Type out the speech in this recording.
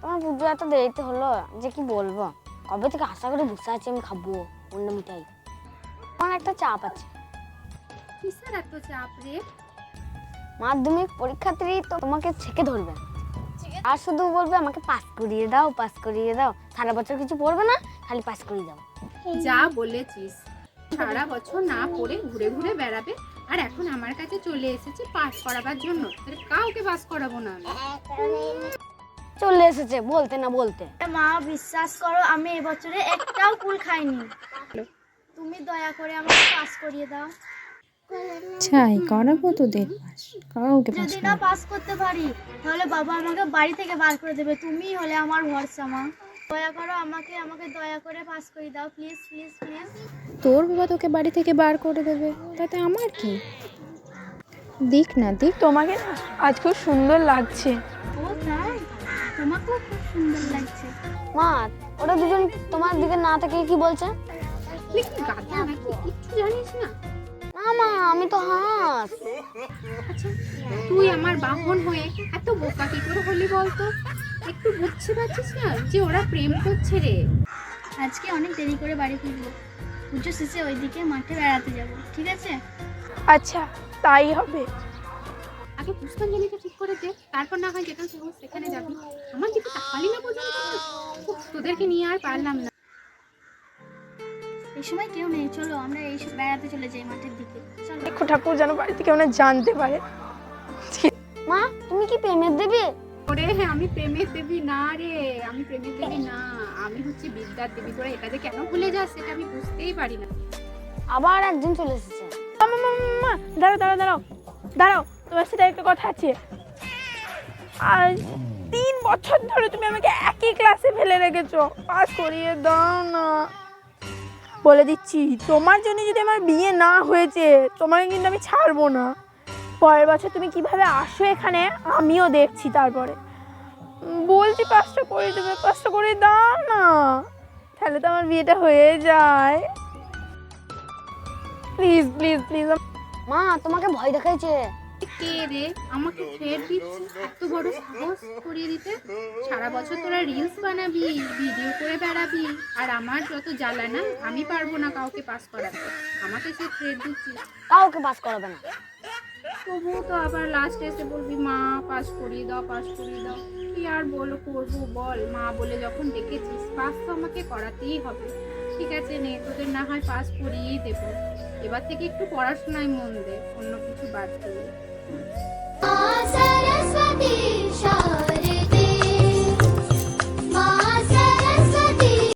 তোমার পুজো এত দেরিতে হলো যে কি বলব? কবে থেকে আশা করে বসে আছি আমি খাব? অন্য মিঠাই। আমার একটা চাপ আছে। কিসের এত চাপ রে? মাধ্যমিক পরীক্ষার্থী তো তোমাকে ছেকে ধরবে। আর শুধু বলবে আমাকে পাস করিয়ে দাও পাস করিয়ে দাও। সারা বছর কিছু পড়বে না খালি পাস করিয়ে দাও। যা বলেছিস। সারা বছর না পড়ে ঘুরে ঘুরে বেড়াবে। আর এখন আমার কাছে চলে এসেছে পাস করাবার জন্য। কাউকে পাস করাবো না চলে এসেছে বলতে না বলতে। মা বিশ্বাস করো আমি এবছরে একটাও কুল খাইনি। তুমি দয়া করে আমাকে পাস করিয়ে দাও। চাই করাবো তোদের পাস কাউকে পাস যদি না পাস করতে পারি তাহলে বাবা আমাকে বাড়ি থেকে বার করে দেবে। তুমিই হলে আমার ভরসা মা। দয়া করো আমাকে আমাকে দয়া করে পাস করে দাও প্লিজ প্লিজ প্লিজ তোর বাবা তোকে বাড়ি থেকে বার করে দেবে তাতে আমার কি? দিক না দিক তোমাকে না আজ খুব সুন্দর লাগছে। ও তাই? তোমাকেও খুব সুন্দর লাগছে। মা ওরা দুজন তোমার দিকে না থেকে কি বলছে? তুই কি গাধা নাকি? কিচ্ছু জানিস না। না মা আমি তো হাঁস। আচ্ছা তুই আমার বাহন হয়ে এত বোকা কি করে হলি বলতো? একটু বুঝতে পারছিস না যে ওরা প্রেম করছে রে। আজকে অনেক দেরি করে বাড়ি ফিরবো। পুজো শেষে ওইদিকে মাঠে বেড়াতে যাব ঠিক আছে? আচ্ছা তাই হবে। আগে পুষ্পাঞ্জলিটা ঠিক করে দে তারপর না হয় যেখানে থাকব সেখানে যাবি আমার দিকে তাকালি না পর্যন্ত তোদেরকে নিয়ে আর পারলাম না এই সময় কেউ নেই চলো আমরা এই সব বেড়াতে চলে যাই মাঠের দিকে চলো দেখো ঠাকুর যেন বাড়িতে কেউ না জানতে পারে মা তুমি কি পেমেন্ট দেবে ওরে আমি প্রেমের দেবী না রে আমি প্রেমের দেবী না আমি হচ্ছে বিদ্যার দেবী তোরা এটা যে কেন ভুলে যাস সেটা আমি বুঝতেই পারি না আবার একজন চলে এসেছে মা, মা, মা, মা, দাঁড়াও দাঁড়াও দাঁড়াও দাঁড়াও তোমার সাথে একটা কথা আছে। আর তিন বছর ধরে তুমি আমাকে একই ক্লাসে ফেলে রেখেছো। পাস করিয়ে দাও না। বলে দিচ্ছি, তোমার জন্য যদি আমার বিয়ে না হয়েছে, তোমাকে কিন্তু আমি ছাড়বো না। পরের বছর তুমি কীভাবে আসো এখানে, আমিও দেখছি তারপরে। বলছি, পাঁচটা করে দেবে পাসটা করে দাও না। তাহলে তো আমার বিয়েটা হয়ে যায়। প্লিজ প্লিজ প্লিজ মা, তোমাকে ভয় দেখাইছে। কে রে? আমাকে থ্রেড দিচ্ছে এত বড় সাহস করিয়ে দিতে? সারা বছর তোরা রিলস বানাবি ভিডিও করে বেড়াবি আর আমার যত জ্বালা না আমি পারব না কাউকে পাস করাতে। আমাকে সে থ্রেড দিচ্ছিস। কাউকে পাস করাবে না। তবুও তো আবার লাস্টে এসে বলবি মা পাস করিয়ে দাও পাস করিয়ে দাও। কি আর বলো করব বল। মা বলে যখন ডেকেছিস পাস তো আমাকে করাতেই হবে। ঠিক আছে নে তোদের না হয় পাস করিয়েই দেবো। এবার থেকে একটু পড়াশোনায় মন দে অন্য কিছু বাদ দিয়ে